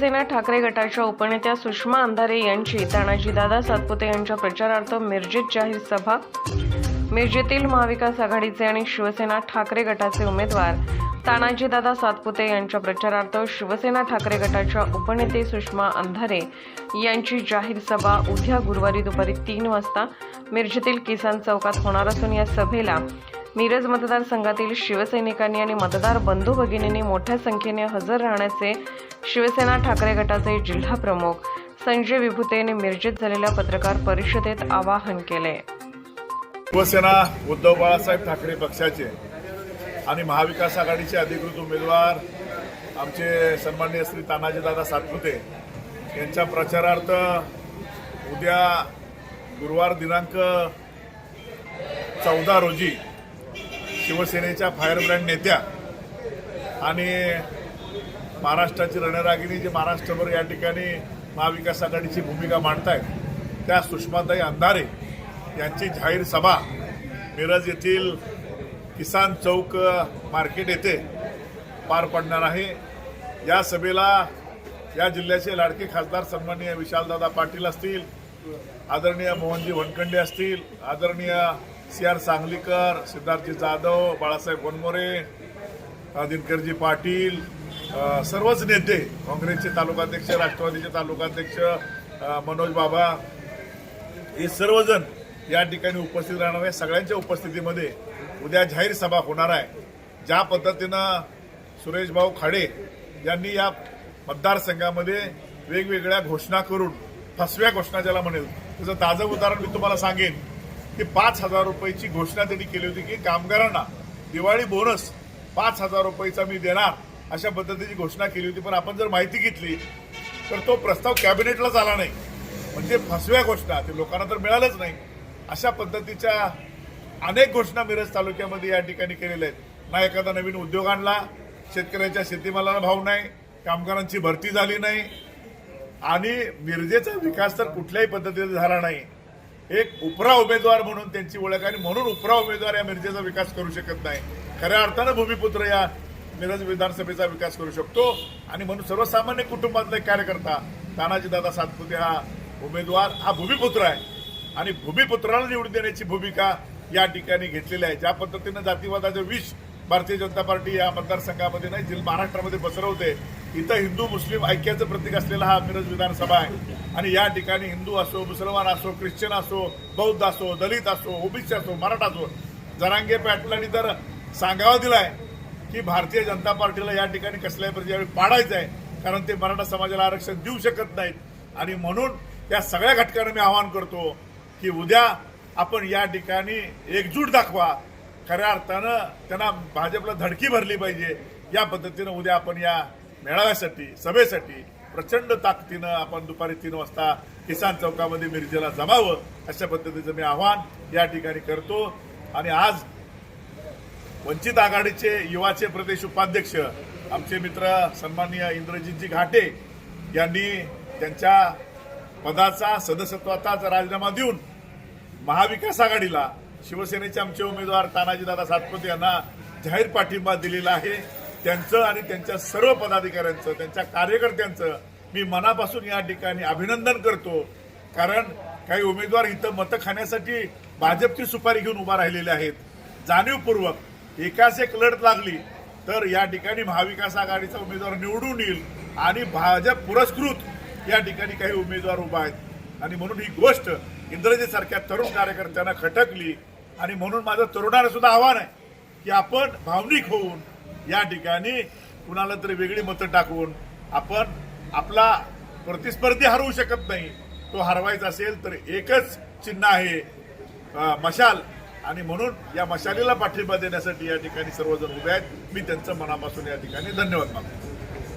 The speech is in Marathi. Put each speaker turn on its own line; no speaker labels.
शिवसेना ठाकरे गटाच्या उपनेत्या सुषमा अंधारे यांची तानाजीदादा सातपुते यांच्या प्रचारार्थ मिरजेत जाहीर सभा. मिरजेतील महाविकास आघाडीचे आणि शिवसेना ठाकरे गटाचे उमेदवार तानाजीदादा सातपुते यांच्या प्रचारार्थ शिवसेना ठाकरे गटाच्या उपनेते सुषमा अंधारे यांची जाहीर सभा उद्या गुरुवारी दुपारी तीन वाजता मिरजेतील किसान चौकात होणार असून या सभेला मिरज मतदारसंघातील शिवसैनिकांनी आणि मतदार बंधू भगिनींनी मोठ्या संख्येने हजर राहण्याचे शिवसेना ठाकरे गटाचे जिल्हा प्रमुख संजय विभुतेने मिरजेत झालेल्या पत्रकार परिषदेत आवाहन केले.
शिवसेना उद्धव बाळासाहेब ठाकरे पक्षाचे आणि महाविकास आघाडीचे अधिकृत उमेदवार आमचे सन्माननीय श्री तानाजीदादा सातपुते यांच्या प्रचारार्थ उद्या गुरुवार दिनांक चौदा रोजी शिवसेनेच्या फायरब्रँड नेत्या आणि महाराष्ट्राची रणरागिणी जे महाराष्ट्रभर या ठिकाणी महाविकास आघाडीची भूमिका मांडतायत त्या सुषमाताई अंधारे यांची जाहीर सभा मिरज येथील किसान चौक मार्केट येथे पार पडणार आहे. या सभेला या जिल्ह्याचे लाडके खासदार सन्माननीय विशालदादा पाटील असतील आदरणीय मोहनजी वनखंडे असतील आदरणीय सी आर सांगलीकर सिद्धार्थजी जाधव बाळासाहेब वनमोरे दिनकरजी पाटील सर्वच नेते काँग्रेसचे तालुकाध्यक्ष राष्ट्रवादीचे तालुकाध्यक्ष मनोज बाबा हे सर्वजण या ठिकाणी उपस्थित राहणार आहे सगळ्यांच्या उपस्थितीमध्ये उद्या जाहीर सभा होणार आहे. ज्या पद्धतीनं सुरेश भाऊ खाडे यांनी या मतदारसंघामध्ये वेगवेगळ्या घोषणा करून फसव्या घोषणा ज्याला म्हणेल त्याचं ताजं उदाहरण मी तुम्हाला सांगेन. ते पाच हजार रुपयाची घोषणा त्यांनी केली होती की कामगारांना दिवाळी बोनस पाच हजार रुपयेचा मी देणार अशा पद्धतीची घोषणा केली होती. पण आपण जर माहिती घेतली तर तो प्रस्ताव कॅबिनेटलाच आला नाही. म्हणजे फसव्या घोषणा ते लोकांना तर मिळालंच नाही. अशा पद्धतीच्या अनेक घोषणा मिरज तालुक्यामध्ये या ठिकाणी केलेल्या आहेत. ना एखादा नवीन उद्योग आणला शेतकऱ्याच्या शेतीमालाला भाव नाही कामगारांची भरती झाली नाही आणि मिरजेचा विकास तर कुठल्याही पद्धतीने झाला नाही. एक उपरा उमेदवार म्हणून त्यांची ओळख आणि म्हणून उपरा उमेदवार या मिरजेचा विकास करू शकत नाही. खऱ्या अर्थानं भूमिपुत्र या मिरज विधानसभेचा विकास करू शकतो. आणि म्हणून सर्वसामान्य कुटुंबातला एक कार्यकर्ता तानाजीदादा सातपुते हा उमेदवार हा भूमिपुत्र आहे. आणि भूमिपुत्राला निवडून देण्याची भूमिका या ठिकाणी घेतलेली आहे. ज्या पद्धतीनं जातीवादाचं विष भारतीय जनता पार्टी या मतदारसंघामध्ये नाही जिल्हा महाराष्ट्रामध्ये पसरवते इथं हिंदू मुस्लिम ऐक्याचं प्रतीक असलेला हा मिरज विधानसभा आहे. आणि या ठिकाणी हिंदू असो मुसलमान असो ख्रिश्चन असो बौद्ध असो दलित असो ओबीसी असो मराठा असो जरांगे पाटलांनी तर सांगावा दिलाय की भारतीय जनता पार्टीला या ठिकाणी कसल्याही प्रकारे पाडायचं आहे कारण ते मराठा समाजाला आरक्षण देऊ शकत नाहीत. आणि म्हणून या सगळ्या घटकांना मी आवाहन करतो की उद्या आपण या ठिकाणी एकजूट दाखवा. खऱ्या अर्थानं त्यांना भाजपला धडकी भरली पाहिजे. या पद्धतीनं उद्या आपण या मेळाव्यासाठी सभेसाठी प्रचंड ताकदीनं आपण दुपारी तीन वाजता किसान चौकामध्ये मिरजेला जमावं अशा पद्धतीचं मी आव्हान या ठिकाणी करतो. आणि आज वंचित आघाडीचे युवाचे प्रदेश उपाध्यक्ष आमचे मित्र सन्माननीय इंद्रजितजी घाटे यांनी त्यांच्या पदाचा सदस्यत्वाचा राजीनामा देऊन महाविकास आघाडीला शिवसेनेचे आमचे उमेदवार तानाजीदादा सातपुते यांना जाहीर पाठिंबा दिलेला आहे. त्यांचं आणि त्यांच्या सर्व पदाधिकाऱ्यांचं त्यांच्या कार्यकर्त्यांचं मी मनापासून या ठिकाणी अभिनंदन करतो. कारण काही उमेदवार इथं मतं खाण्यासाठी भाजपची सुपारी घेऊन उभा राहिलेले आहेत. जाणीवपूर्वक एकाच एक लढत लागली तर या ठिकाणी महाविकास आघाडीचा उमेदवार निवडून येईल आणि भाजप पुरस्कृत या ठिकाणी काही उमेदवार उभा आहेत. आणि म्हणून ही गोष्ट इंद्रजी सारख्या तरुण कार्यकर्त्यांना खटकली. आणि म्हणून माझं तरुणाला सुद्धा आव्हान आहे की आपण भावनिक होऊन या ठिकाणी कुणाला तरी वेगळी मतं टाकून आपण आपला प्रतिस्पर्धी हरवू शकत नाही. तो हरवायचा असेल तर एकच चिन्ह आहे मशाल. आणि म्हणून या मशालीला पाठिंबा देण्यासाठी या ठिकाणी सर्वजण उभे आहेत. मी त्यांचं मनापासून या ठिकाणी धन्यवाद मानतो.